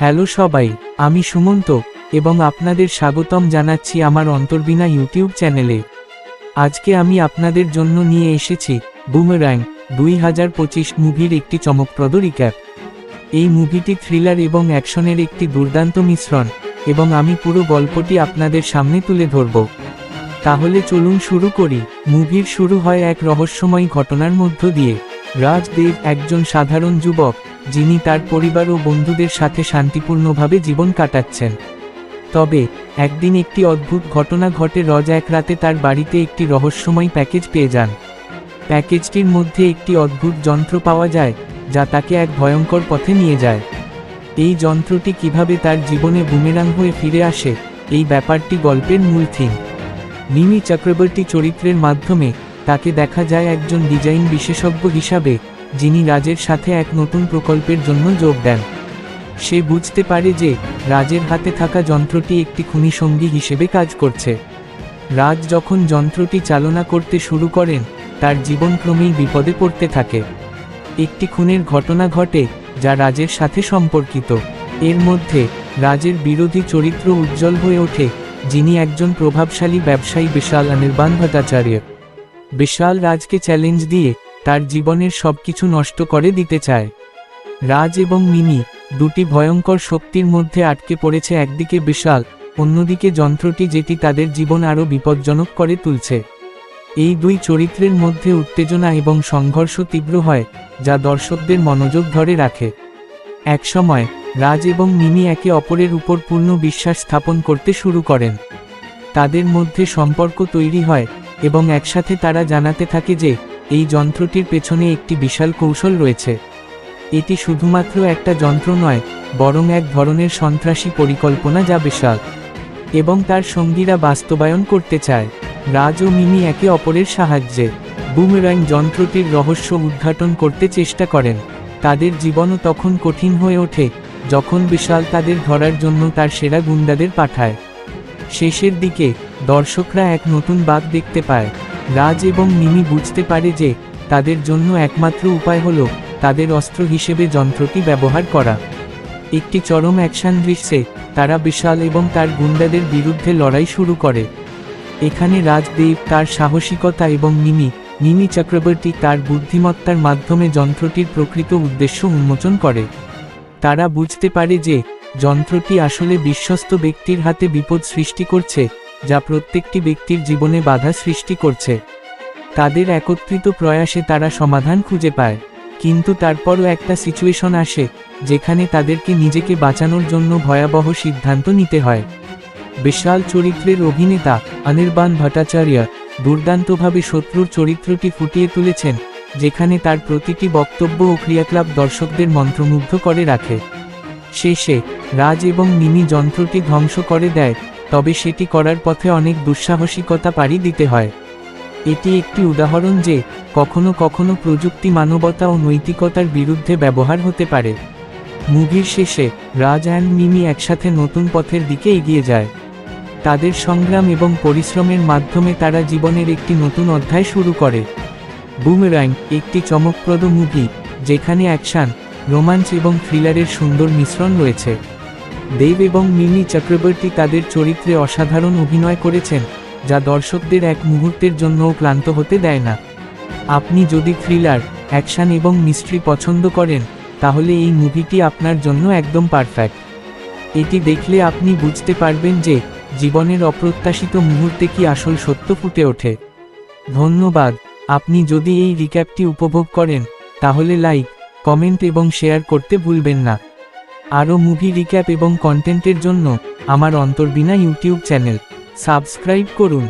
Hello সবাই, আমি সুমন্ত, এবং আপনাদের স্বাগতম জানাচ্ছি আমার অন্তর্বিনা ইউটিউব চ্যানেলে। আজকে আমি আপনাদের জন্য নিয়ে এসেছি বুমেরাং দুই হাজার পঁচিশ মুভির একটি চমকপ্রদ রিক্যাপ এই মুভিটি থ্রিলার এবং অ্যাকশনের একটি দুর্দান্ত মিশ্রণ, এবং আমি পুরো গল্পটি আপনাদের সামনে তুলে ধরব। তাহলে চলুন শুরু করি। মুভির শুরু হয় এক রহস্যময় ঘটনার মধ্য দিয়ে। রাজদেব একজন সাধারণ যুবক, যিনি তার পরিবার ও বন্ধুদের সাথে শান্তিপূর্ণভাবে জীবন কাটাচ্ছেন। তবে, একদিন একটি অদ্ভুত ঘটনা ঘটে রজ এক রাতে তার বাড়িতে একটি রহস্যময় প্যাকেজ পেয়ে যান। প্যাকেজটির মধ্যে একটি অদ্ভুত যন্ত্র পাওয়া যায়, যা তাকে এক ভয়ঙ্কর পথে নিয়ে যায়। এই যন্ত্রটি কীভাবে তার জীবনে বুমেরাং হয়ে ফিরে আসে, এই ব্যাপারটি গল্পের মূল থিম। মিমি চক্রবর্তী চরিত্রের মাধ্যমে তাকে দেখা যায় একজন ডিজাইন বিশেষজ্ঞ হিসাবে, যিনি রাজের সাথে এক নতুন প্রকল্পের জন্য যোগ দেন। সে বুঝতে পারে যে, রাজের হাতে থাকা যন্ত্রটি একটি খুনি সঙ্গী হিসেবে কাজ করছে। রাজ যখন যন্ত্রটি চালনা করতে শুরু করেন, তার জীবন ক্রমেই বিপদে পড়তে থাকে। একটি খুনের ঘটনা ঘটে, যা রাজের সাথে সম্পর্কিত। এর মধ্যে, রাজের বিরোধী চরিত্র উজ্জ্বল হয়ে ওঠে, যিনি একজন প্রভাবশালী ব্যবসায়ী বিশাল অনির্বাণ ভট্টাচার্য বিশাল রাজকে চ্যালেঞ্জ দিয়ে তার জীবনের সবকিছু নষ্ট করে দিতে চায়। রাজ এবং মিনি দুটি ভয়ঙ্কর শক্তির মধ্যে আটকে পড়েছে, একদিকে বিশাল, অন্যদিকে যন্ত্রটি যেটি তাদের জীবন আরও বিপজ্জনক করে তুলছে। এই দুই চরিত্রের মধ্যে উত্তেজনা এবং সংঘর্ষ তীব্র হয়, যা দর্শকদের মনোযোগ ধরে রাখে। একসময়, রাজ এবং মিমি একে অপরের উপর পূর্ণ বিশ্বাস স্থাপন করতে শুরু করেন। তাদের মধ্যে সম্পর্ক তৈরি হয় এবং একসাথে তারা জানাতে থাকে যে, এই যন্ত্রটির পেছনে একটি বিশাল কৌশল রয়েছে। এটি শুধুমাত্র একটা যন্ত্র নয়, বরং এক ধরনের সন্ত্রাসী পরিকল্পনা যা বিশাল এবং তার সঙ্গীরা বাস্তবায়ন করতে চায়। রাজ ও মিমি একে অপরের সাহায্যে বুমেরাং যন্ত্রটির রহস্য উদ্ঘাটন করতে চেষ্টা করেন। তাদের জীবনও তখন কঠিন হয়ে ওঠে, যখন বিশাল তাদের ধরার জন্য তার সেরা গুন্ডাদের পাঠায়। শেষের দিকে দর্শকরা এক নতুন বাঘ দেখতে পায়। রাজ এবং মিমি বুঝতে পারে যে, তাদের জন্য একমাত্র উপায় হল তাদের অস্ত্র হিসেবে যন্ত্রটি ব্যবহার করা। একটি চরম অ্যাকশন দৃশ্যে তারা বিশাল এবং তার গুন্ডাদের বিরুদ্ধে লড়াই শুরু করে। এখানে রাজদেব তার সাহসিকতা এবং মিমি মিমি চক্রবর্তী তার বুদ্ধিমত্তার মাধ্যমে যন্ত্রটির প্রকৃত উদ্দেশ্য উন্মোচন করে। তারা বুঝতে পারে যে, যন্ত্রটি আসলে বিশ্বস্ত ব্যক্তির হাতে বিপদ সৃষ্টি করছে। যা প্রত্যেকটি ব্যক্তির জীবনে বাধা সৃষ্টি করছে। তাদের একত্রিত প্রয়াসে তারা সমাধান খুঁজে পায়। কিন্তু তারপরও একটা সিচুয়েশন আসে, যেখানে তাদেরকে নিজেকে বাঁচানোর জন্য ভয়াবহ সিদ্ধান্ত নিতে হয়। বিশাল চরিত্রের অভিনেতা অনির্বাণ ভট্টাচার্য দুর্দান্তভাবে শত্রুর চরিত্রটি ফুটিয়ে তুলেছেন, যেখানে তার প্রতিটি বক্তব্য ও ক্রিয়াকলাপ দর্শকদের মন্ত্রমুগ্ধ করে রাখে। শেষে রাজ এবং মিমি যন্ত্রটি ধ্বংস করে দেয় তবে সেটি করার পথে অনেক দুঃসাহসিকতা পাড়ি দিতে হয়। এটি একটি উদাহরণ যে, কখনো কখনো প্রযুক্তি মানবতা ও নৈতিকতার বিরুদ্ধে ব্যবহার হতে পারে। মুভির শেষে, রাজ অ্যান্ড মিমি একসাথে নতুন পথের দিকে এগিয়ে যায়। তাদের সংগ্রাম এবং পরিশ্রমের মাধ্যমে তারা জীবনের একটি নতুন অধ্যায় শুরু করে। বুমেরাং, একটি চমকপ্রদ মুভি, যেখানে অ্যাকশন, রোমাঞ্চ এবং থ্রিলারের সুন্দর মিশ্রণ রয়েছে। দেব এবং মিমি চক্রবর্তী তাদের চরিত্রে অসাধারণ অভিনয় করেছেন, যা দর্শকদের এক মুহূর্তের জন্যও ক্লান্ত হতে দেয় না। আপনি যদি থ্রিলার, অ্যাকশন এবং মিস্ট্রি পছন্দ করেন, তাহলে এই মুভিটি আপনার জন্য একদম পারফেক্ট। এটি দেখলে আপনি বুঝতে পারবেন যে, জীবনের অপ্রত্যাশিত মুহূর্তে কি আসল সত্য ফুটে ওঠে। ধন্যবাদ। আপনি যদি এই রিক্যাপটি উপভোগ করেন, তাহলে লাইক, কমেন্ট এবং শেয়ার করতে ভুলবেন না। আরও মুভি রিক্যাপ এবং কন্টেন্টের জন্য আমার অন্তর্বিনা ইউটিউব চ্যানেল সাবস্ক্রাইব করুন।